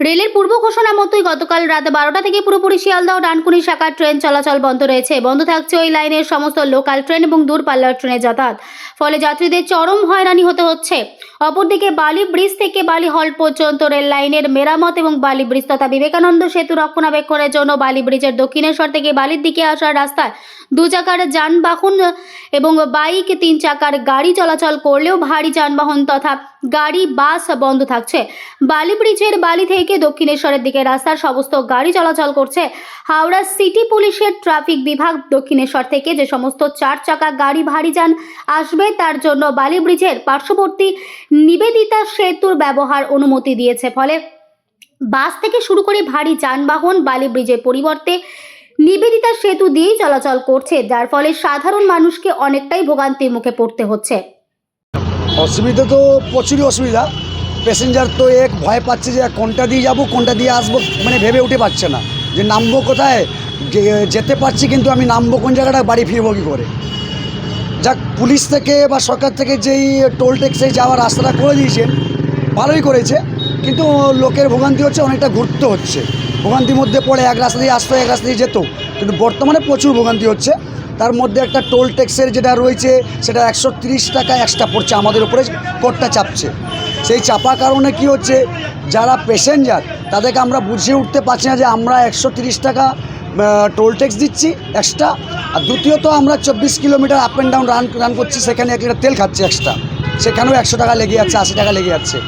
রেলের পূর্ব ঘোষণা মতোই গতকাল রাত বারোটা থেকে পুরোপুরি শিয়ালদা ও ডানকুনি শাখার ট্রেন চলাচল বন্ধ রয়েছে। বন্ধ থাকছে ওই লাইনের সমস্ত লোকাল ট্রেন এবং দূরপাল্লার ট্রেনের যাতায়াত। ফলে যাত্রীদের চরম হয়রানি হতে হচ্ছে। অপরদিকে বালি ব্রিজ থেকে বালি হল পর্যন্ত রেল লাইনের মেরামত এবং বালি ব্রিজ তথা বিবেকানন্দ সেতু রক্ষণাবেক্ষণের জন্য বালি ব্রিজের দক্ষিণেশ্বর থেকে বালির দিকে আসার রাস্তায় দু চাকার যানবাহন এবং বাইক, তিন চাকার গাড়ি চলাচল করলেও ভারী যানবাহন তথা গাড়ি, বাস বন্ধ থাকছে। বালি ব্রিজের বালি থেকে দক্ষিণেশ্বরের দিকে রাস্তার সমস্ত গাড়ি চলাচল করছে। হাওড়া সিটি পুলিশের ট্রাফিক বিভাগ দক্ষিণেশ্বর থেকে যে সমস্ত চার চাকা গাড়ি ভারী যান আসবে, তার জন্য বালি ব্রিজের পার্শ্ববর্তী নিবেদিতা সেতুর ব্যবহার অনুমতি দিয়েছে। ফলে বাস থেকে শুরু করে ভারী যানবাহন বালি ব্রিজের পরিবর্তে নিবেদিতা সেতু দিয়েই চলাচল করছে, যার ফলে সাধারণ মানুষকে অনেকটাই ভোগান্তির মুখে পড়তে হচ্ছে। অসুবিধা তো প্রচুরই অসুবিধা। প্যাসেঞ্জার তো এক ভয় পাচ্ছে যে কোনটা দিয়ে যাব, কোনটা দিয়ে আসব মানে ভেবে উঠে পাচ্ছে না। যে নামবো কোথায় যেতে পারছি কিন্তু আমি নামবো কোন জায়গাটা, বাড়ি ফিরবো কী করে? যাক, পুলিশ থেকে বা সরকার থেকে যেই টোল ট্যাক্সে যাওয়ার রাস্তাটা করে দিয়েছেন, ভালোই করেছে। কিন্তু লোকের ভোগান্তি হচ্ছে, অনেকটা ঘুরতে হচ্ছে। ভোগান্তির মধ্যে পড়ে এক রাস্তা দিয়ে আসতো, এক রাস্তা দিয়ে যেত। কিন্তু বর্তমানে প্রচুর ভোগান্তি হচ্ছে। তার মধ্যে একটা টোল ট্যাক্সের যেটা রয়েছে, সেটা একশো টাকা এক্সট্রা পড়ছে আমাদের উপরে কোটটা চাপছে। সেই চাপা কারণে কি হচ্ছে, যারা প্যাসেঞ্জার তাদেরকে আমরা বুঝিয়ে উঠতে পারছি না যে আমরা একশো টাকা টোল ট্যাক্স দিচ্ছি এক্সট্রা আর দ্বিতীয়ত, আমরা চব্বিশ kilometre up and down run run করছি, সেখানে এক লিটার তেল খাচ্ছি এক্সট্রা সেখানেও একশো টাকা লেগে যাচ্ছে, আশি টাকা লেগে যাচ্ছে।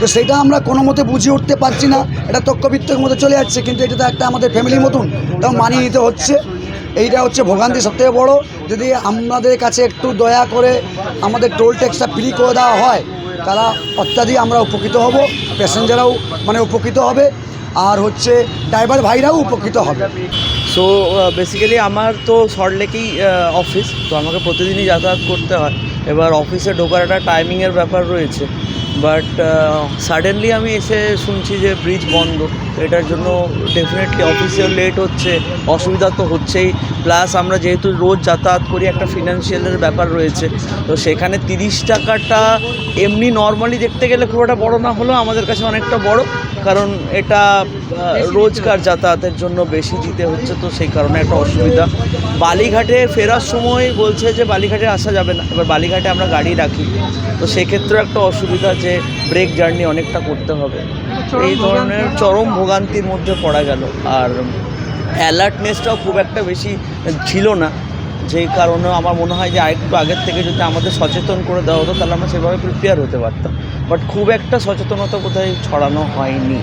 তো সেটা আমরা কোনো মতে বুঝিয়ে উঠতে পারছি না। এটা তক্কবিত্তের মধ্যে চলে যাচ্ছে, কিন্তু এটা তো একটা আমাদের ফ্যামিলির মতন, তাও মানিয়ে নিতে হচ্ছে। এইটা হচ্ছে ভোগান্তি সবথেকে বড়। যদি আমাদের কাছে একটু দয়া করে আমাদের টোল ট্যাক্সটা ফ্রি করে দেওয়া হয়, তারা অত্যাধিক আমরা উপকৃত হব, প্যাসেঞ্জাররাও মানে উপকৃত হবে, আর হচ্ছে ড্রাইভার ভাইরাও উপকৃত হবে। সো বেসিক্যালি আমার তো সল্টলেকেই অফিস তো আমাকে প্রতিদিনই যাতায়াত করতে হয়। এবার অফিসে ঢোকার একটা টাইমিংয়ের ব্যাপার রয়েছে। বাট সাডেনলি আমি এসে শুনছি যে ব্রিজ বন্ধ। এটার জন্য ডেফিনেটলি অফিসেও লেট হচ্ছে, অসুবিধা তো হচ্ছেই। প্লাস আমরা যেহেতু রোজ যাতায়াত করি, একটা ফিনান্সিয়ালের ব্যাপার রয়েছে। তো সেখানে তিরিশ টাকাটা এমনি নর্মালি দেখতে গেলে খুব একটা বড়ো না হলেও আমাদের কাছে অনেকটা বড়। কারণ এটা রোজকার যাতায়াতের জন্য বেশি দিতে হচ্ছে তো সেই কারণে একটা অসুবিধা। বালিঘাটে ফেরার সময় বলছে যে বালিঘাটে আসা যাবে না। এবার বালিঘাটে আমরা গাড়ি রাখি। তো সেক্ষেত্রে একটা অসুবিধা যে ব্রেক জার্নি অনেকটা করতে হবে। এই ধরনের চরম ভোগান্তির মধ্যে পড়া গেল। আর অ্যালার্টনেসটাও খুব একটা বেশি ছিল না। যেই কারণে আমার মনে হয় যে আরেকটু আগের থেকে যদি আমাদের সচেতন করে দেওয়া হতো, তাহলে আমরা সেভাবে প্রিপেয়ার হতে পারতাম। বাট খুব একটা সচেতনতা কোথায় ছড়ানো হয়নি।